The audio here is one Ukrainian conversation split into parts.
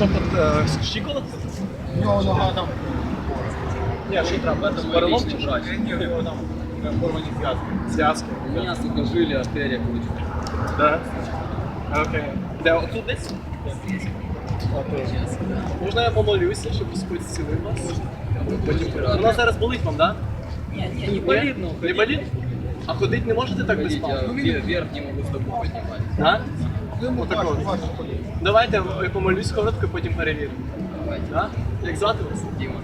що тут щиколотка? У нього нога там. Ні, що треба? Перелом чи що? Ні, у нього там порвані зв'язки. Зв'язки. У меня, сука, жили артерия, короче. Да. Окей. Де отут десь? Окей. Можна я помолюся, щоб Господь зцілив вас? Вона зараз болить вам, так? Не, не, не болит, но Не болить? А ходити не можете так без Ходить, я палки? вверх, не могу стопу поднимать. А? Ну, Отак ходити. Давайте я помолюсь коротко, потім перевіримо. Давайте. Да? Як звати вас? Дима.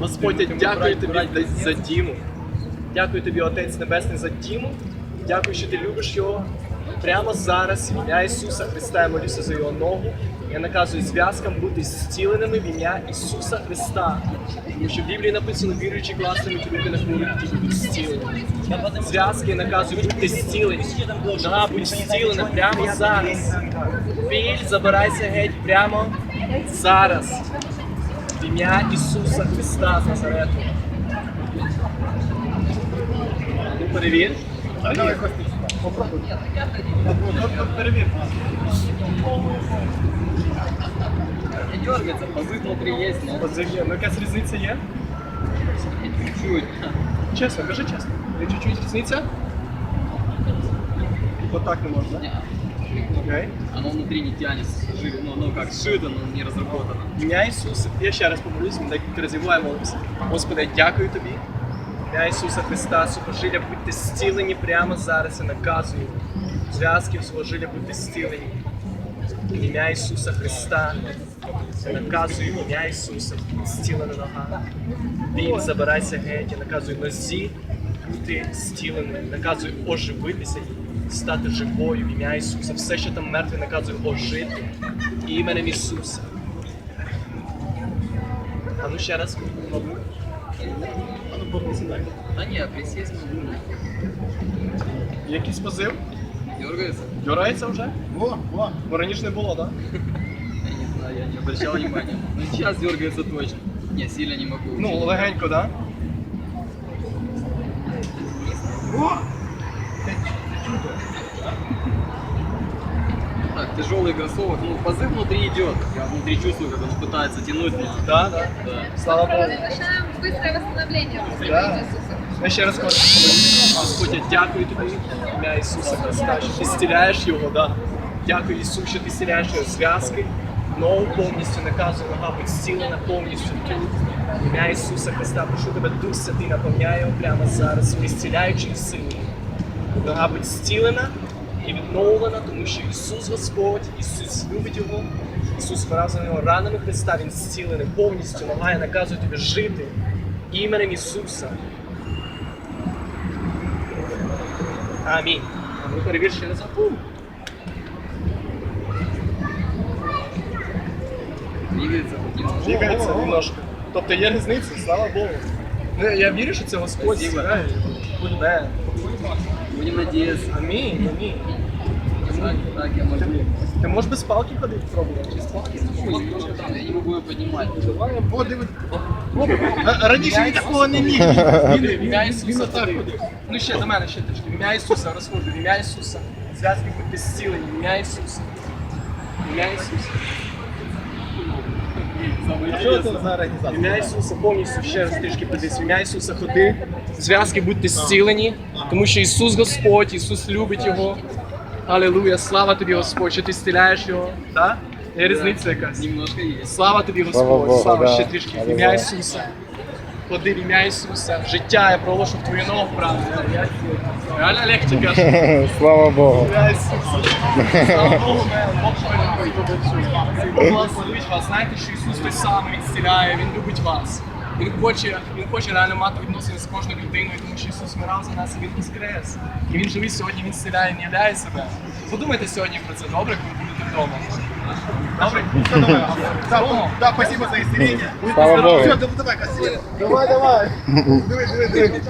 Господь, я дякую тобі за- Діму. Дякую тобі, Отець Небесний, за Діму. Дякую, що ти любиш його. Прямо зараз, в ім'я Ісуса Христа, я молюся за його ногу. Я наказую зв'язкам бути зціленими в ім'я Ісуса Христа. Тому що в Біблії написано, віруючи класними руки на хворих ті будуть зцілені. Зв'язки я наказую бути зцілені. Нога будь зцілена прямо зараз. Біль забирайся геть прямо зараз. В ім'я Ісуса Христа Назарету. Ну, перевір. Попробуй. Перевір. Не дергается, позыв внутри есть, но Позив'є. Ну, якась різниця є? чуть-чуть. Чесно, кажи чесно. Є чуть-чуть? Отак не можна. Не, Окей. Оно внутри не тянет, жи- ну, оно как сшито, но не разработано. В Ім'я Ісуса. Я ще раз помолюсь, ми декілька разів я. Господи, я дякую тобі. Ім'я Ісуса Христа, сухожилля, будьте зцілені прямо зараз і наказую. Зв'язки в сухожилля будьте зцілені. Ім'я Ісуса Христа. Я наказую ім'я Ісуса. Зцілена нога. Біль, забирайся геть. Я наказую нозі бути зціленою. Наказую оживитися і стати живою в ім'я Ісуса. Все, що там мертве, наказую ожити іменем Ісуса. А ну ще раз. мабуть. А ну поприсідай. Да не, присесть могу. Якийсь позив? Дергается? Дюрається вже? О, о. Бо раніше не було, так? Я не знаю, я не обращал внимания. Но сейчас дергается точно. Не, сильно не могу. Ну, легенько, так? Так, тяжелый кроссовок. Ну, позыв внутри идет. Я внутри чувствую, как он пытается тянуть меня. Да, да. Да. Слава Богу. Начинаем быстрое восстановление. после Да. Иисуса. Я ще раз хочу помолитися. Господь, я дякую тобі, в ім'я Ісуса Христа, що ти зціляєш його, да. Дякую Ісус, що ти зціляєш його зв'язки, ногу повністю наказую, нога зцілена повністю тут. Ім'я Ісуса Христа, прошу тебе, Дух Святий, наповняє його прямо зараз, своєю зціляючою силою. Нога будь зцілена і відновлена, тому що Ісус Господь, Ісус любить його, Ісус вирав за нього ранами Христа, Він зцілений повністю. Нога я наказую тобі жити іменем Ісуса. Амінь. А ну перевір ще Двигается. Двигається немножко. Тобто є різниця, слава Богу. Ну, я вірю, що це Господь його. Буде. Будем надеяться. Амінь, амінь. Так, так я. Ти можеш без палки ходити пробувати? Чи з палки? Ну, я не могу ее поднимать. Давай, Подиви. Раніше він такого не міг. В ім'я Ісуса ходи. Ну ще до мене ще трішки. В ім'я Ісуса розходжу. В ім'я Ісуса. Зв'язки будьте зцілені. В ім'я Ісуса. В ім'я Ісуса. А що це за В організація? ім'я Ісуса повністю ще раз трішки подивись. В ім'я Ісуса ходи. Зв'язки будьте зцілені, тому що Ісус Господь, Ісус любить його. Алілуя, слава тобі, Господь, що ти зціляєш його. Так? Є різниця якась. Немножко есть. Слава тобі, Господь, слава ще трішки. В ім'я Ісуса. Ходи в ім'я Ісуса. Життя я проголошу в твою ногу, правда. Реально легче каже. Слава Богу. Ім'я Ісуса. Слава Богу. Бог любить. Бог благословить вас. Знаєте, що Ісус той самий, Він зціляє, Він любить вас. Він хоче, він хоче реально мати відносини з кожною людиною, тому що Ісус вмирав за нас і Він воскрес. І Він живий сьогодні, Він зціляє, Він являє себе. Подумайте сьогодні про це, добре, коли будете вдома. Да, да, спасибо за исцеление. Слава Богу. Все, давай, Костя. Давай, давай. Диви, диви, диви.